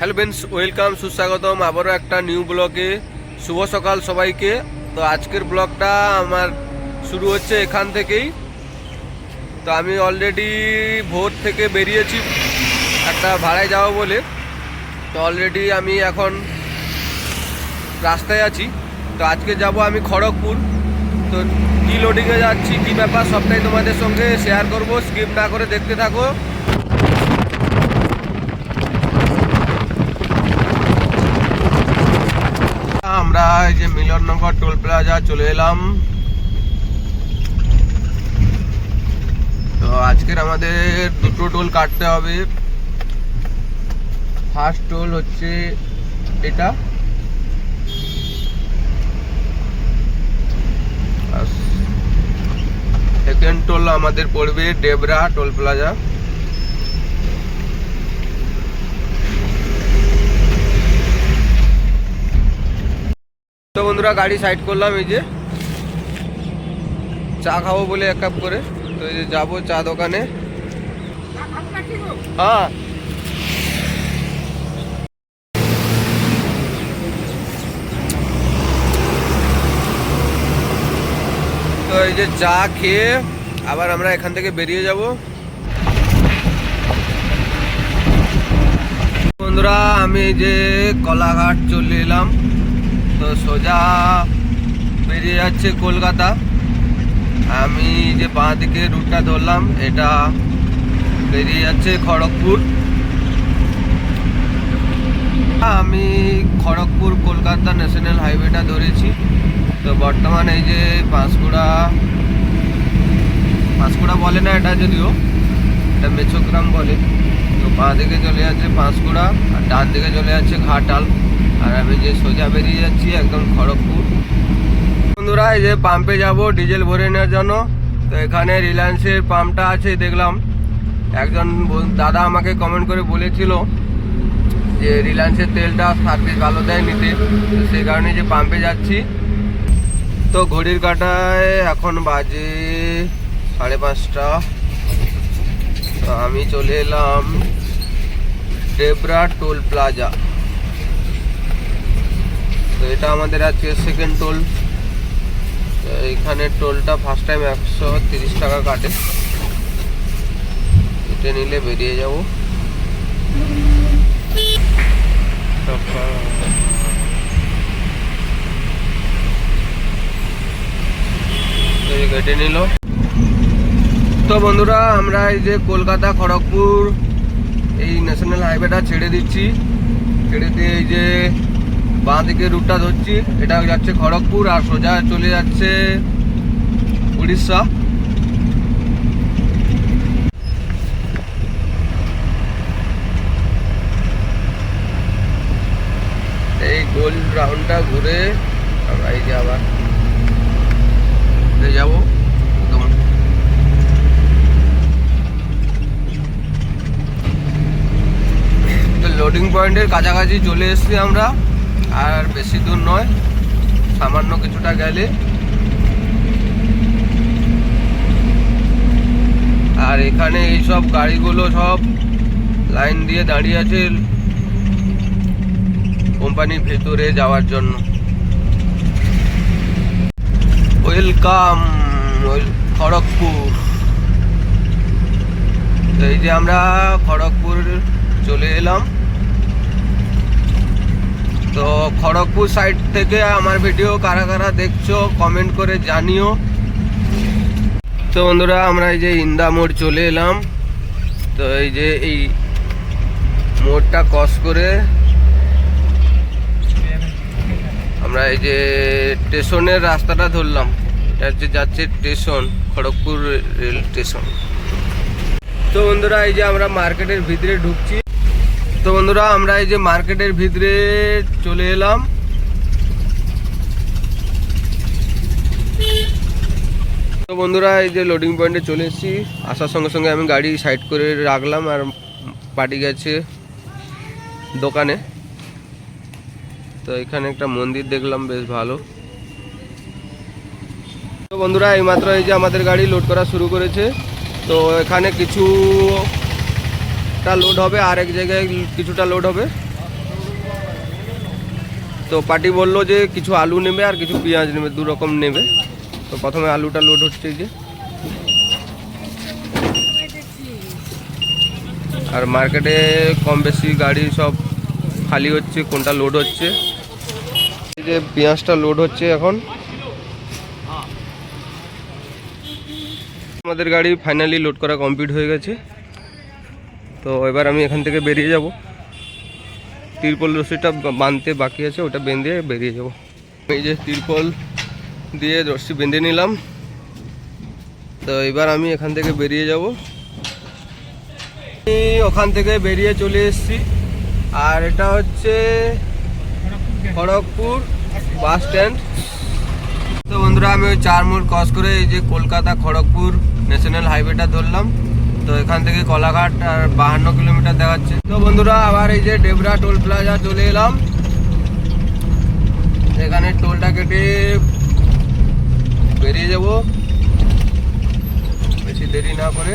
Hello bench welcome, সুস্বাগতম। আবারও একটা নিউ ব্লগে। শুভ সকাল সবাইকে। তো আজকের ব্লগটা আমার শুরু হচ্ছে এখান থেকেই। তো আমি অলরেডি ভোর থেকে বেরিয়েছি একটা ভাড়ায় যাব বলে। তো অলরেডি আমি এখন রাস্তায় আছি। তো আজকে যাব আমি খড়গপুর। তো কী লোডিংয়ে যাচ্ছি, কী ব্যাপার, সবটাই তোমাদের সঙ্গে শেয়ার করব। স্কিপ না করে দেখতে থাকো আমরা এই যে টোল প্লাজা চলে এলাম। তো আজকের আমাদের দুটো টোল কাটতে হবে। ফার্স্ট টোল হচ্ছে এটা। সেকেন্ড টোল আমাদের পড়বে ডেবরা টোল প্লাজা তো বন্ধুরা, গাড়ি সাইড করলাম এই যে। চা খাব বলে এক কাপ করে। তো এই যে যাব চা দোকানে। হ্যাঁ। তো এই যে চা খেয়ে আবার আমরা এখান থেকে বেরিয়ে যাব। বন্ধুরা, আমি যে কলাঘাট চলে এলাম। তো সোজা বেরিয়ে যাচ্ছে কলকাতা। আমি যে বাঁ দিকে রুটটা ধরলাম, এটা বেরিয়ে যাচ্ছে খড়গপুর। আমি খড়গপুর কলকাতা ন্যাশনাল হাইওয়েটা ধরেছি। তো বর্তমানে এই যে পাঁশকুড়া পাঁশকুড়া বলে না এটা যদিও, এটা মেছোগ্রাম বলে। তো বাঁ দিকে চলে যাচ্ছে পাঁশকুড়া আর ডান দিকে চলে যাচ্ছে ঘাটাল। আর আমি যে সোজা বেরিয়ে যাচ্ছি একদম খড়গপুর। বন্ধুরা, এই যে পাম্পে যাব ডিজেল ভরে নেওয়ার জন্য। তো এখানে রিলায়েন্সের পাম্পটা আছে, দেখলাম। একজন দাদা আমাকে কমেন্ট করে বলেছিল যে রিলায়েন্সের তেলটা সার্ভিস ভালো দেয় নিতে। তো সেই কারণে যে পাম্পে যাচ্ছি। তো ঘড়ির কাটায় এখন বাজে সাড়ে পাঁচটা। তো আমি চলে এলাম ডেবরা টোল প্লাজা তো এটা আমাদের আজকে সেকেন্ড টোল এখানে টোলটা ফার্স্ট টাইম একশো তিরিশ টাকা কাটে। এটা নিলে বেরিয়ে যাব। কেটে নিল। তো বন্ধুরা, আমরা এই যে কলকাতা, খড়গপুর, এই ন্যাশনাল হাইওয়েটা ছেড়ে দিচ্ছি। ছেড়ে দিয়ে এই যে বাঁ দিকে রুটটা ধরছি। এটা যাচ্ছে খড়গপুর আর সোজা চলে যাচ্ছে উড়িষ্যা। এই গোল রাউন্ডটা ঘুরে আমরা এই যে আবার যাব। লোডিং পয়েন্টের কাছাকাছি চলে এসেছি আমরা। আর বেশি দূর নয়, সামান্য কিছুটা গেলে। আর এখানে এই সব গাড়িগুলো সব লাইন দিয়ে দাঁড়িয়ে আছে কোম্পানির ভেতরে যাওয়ার জন্য। ওয়েলকাম খড়গপুর। এই যে আমরা খড়গপুর চলে এলাম। তো খড়গপুর সাইড থেকে আমার ভিডিও কারা কারা দেখছ কমেন্ট করে জানিও। তো বন্ধুরা, আমরা এই যে ইন্দা মোড় চলে এলাম। তো এই যে এই মোড়টা ক্রস করে আমরা এই যে স্টেশনের রাস্তাটা ধরলাম। এটা হচ্ছে যাচ্ছে স্টেশন, খড়গপুর রেল স্টেশন। তো বন্ধুরা, এই যে আমরা মার্কেটের ভিতরে ঢুকছি। তো বন্ধুরা, আমরা এই যে মার্কেটের ভিতরে চলে এলাম। তো বন্ধুরা, এই যে লোডিং পয়েন্টে চলে এসেছি। আসার সঙ্গে সঙ্গে আমি গাড়ি সাইড করে রাখলাম আর পার্টি গেছে দোকানে। তো এখানে একটা মন্দির দেখলাম, বেশ ভালো। তো বন্ধুরা, এইমাত্র এই যে আমাদের গাড়ি লোড করা শুরু করেছে। তো এখানে কিছুটা লোড হবে, আর এক জায়গায় কিছুটা লোড হবে। তো পার্টি বলল যে কিছু আলু নেবে আর কিছু পেঁয়াজ নেবে, দু রকম নেবে। তো প্রথমে আলুটা লোড হচ্ছে যে। আর মার্কেটে কম বেশি গাড়ি সব খালি হচ্ছে, কোনটা লোড হচ্ছে? যে পেঁয়াজটা লোড হচ্ছে এখন। আমাদের গাড়ি ফাইনালি লোড করা কমপ্লিট হয়ে গেছে। তো এবার আমি এখান থেকে বেরিয়ে যাব। তিরপল রশিটা বাঁধতে বাকি আছে, ওটা বেঁধে বেরিয়ে যাব। এই যে তিরপল দিয়ে রশি বেঁধে নিলাম। তো এবার আমি এখান থেকে বেরিয়ে যাব। ওখান থেকে বেরিয়ে চলে এসেছি। আর এটা হচ্ছে খড়গপুর বাস স্ট্যান্ড। তো বন্ধুরা, আমি ওই চার মোড় ক্রস করে এই যে কলকাতা খড়গপুর ন্যাশনাল হাইওয়েটা ধরলাম। তো এখান থেকে কলাঘাট আর বাহান্ন কিলোমিটার দেখাচ্ছে। তো বন্ধুরা, আবার এই যে ডেবরা টোল প্লাজা চলে এলাম। এখানে টোলটা কেটে বেরিয়ে যাব। বেশি দেরি না করে।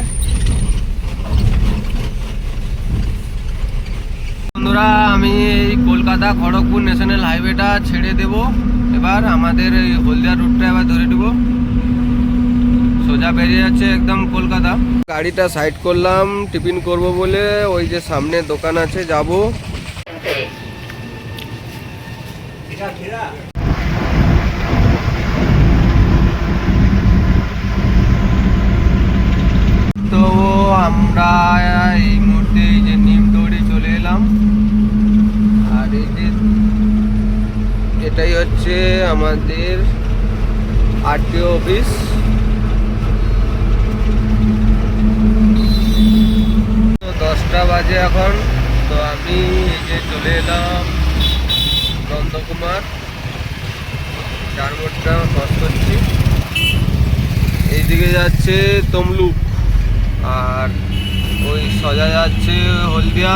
বন্ধুরা, আমি এই কলকাতা খড়গপুর ন্যাশনাল হাইওয়েটা ছেড়ে দেব। এবার আমাদের এই হলদিয়া রুটটা এবার ধরে দেবো সোজা বেরিয়ে যাচ্ছে একদম কলকাতা। গাড়িটা সাইড করলাম টিফিন করব বলে ওই যে সামনে দোকান আছে যাব। তো আমরা এই মুহূর্তে এই যে নিম দৌড়ে চলে এলাম। আর এই যে এটাই হচ্ছে আমাদের আরটিও অফিস তো দশটা বাজে এখন। তো আমি এই যে চলে এলাম নন্দকুমার। চার মোটটা ক্রস করছি। এইদিকে যাচ্ছে তমলুক। আর ওই সোজা যাচ্ছে হলদিয়া।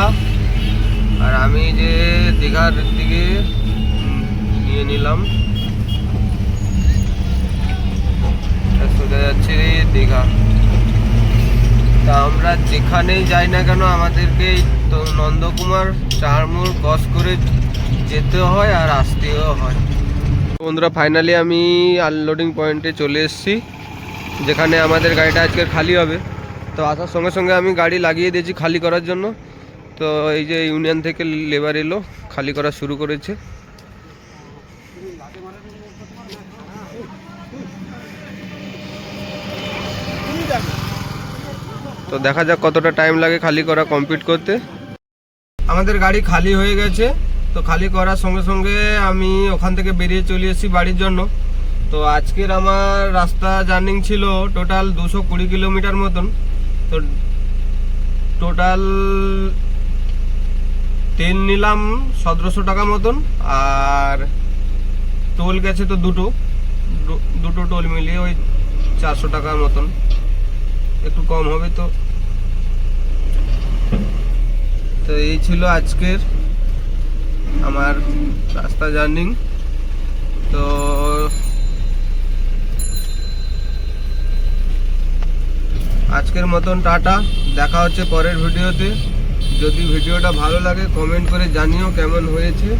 আর আমি যে দীঘার দিকে নিয়ে নিলাম। সোজা যাচ্ছে দীঘা। তা আমরা যেখানেই যাই না কেন আমাদেরকে তো নন্দকুমার চারমোড় ক্রস করে যেতে হয় আর আসতেও হয়। বন্ধুরা ফাইনালি আমি আনলোডিং পয়েন্টে চলে এসেছি, যেখানে আমাদের গাড়িটা আজকে খালি হবে। তো আসার সঙ্গে সঙ্গে আমি গাড়ি লাগিয়ে দিয়েছি খালি করার জন্য। তো এই যে ইউনিয়ন থেকে লেবার এলো, খালি করা শুরু করেছে। তো দেখা যাক কতটা টাইম লাগে খালি করা কমপ্লিট করতে। আমাদের গাড়ি খালি হয়ে গেছে, তো খালি করার সঙ্গে সঙ্গে আমি ওখান থেকে বেরিয়ে চলে এসেছি বাড়ির জন্য। তো আজকের আমার রাস্তা জার্নিং ছিল টোটাল দুশো কুড়ি কিলোমিটার মতন। তো টোটাল তেল নিলাম সতেরোশো টাকা মতন, আর টোল গেছে তো দুটো। দুটো টোল মিলিয়ে ওই চারশো টাকার মতন। একটু কম হবে তো। তো এই ছিল আজকের আমার রাস্তা জার্নিং। তো আজকের মতন টাটা, দেখা হচ্ছে পরের ভিডিওতে। যদি ভিডিওটা ভালো লাগে কমেন্ট করে জানিও কেমন হয়েছে।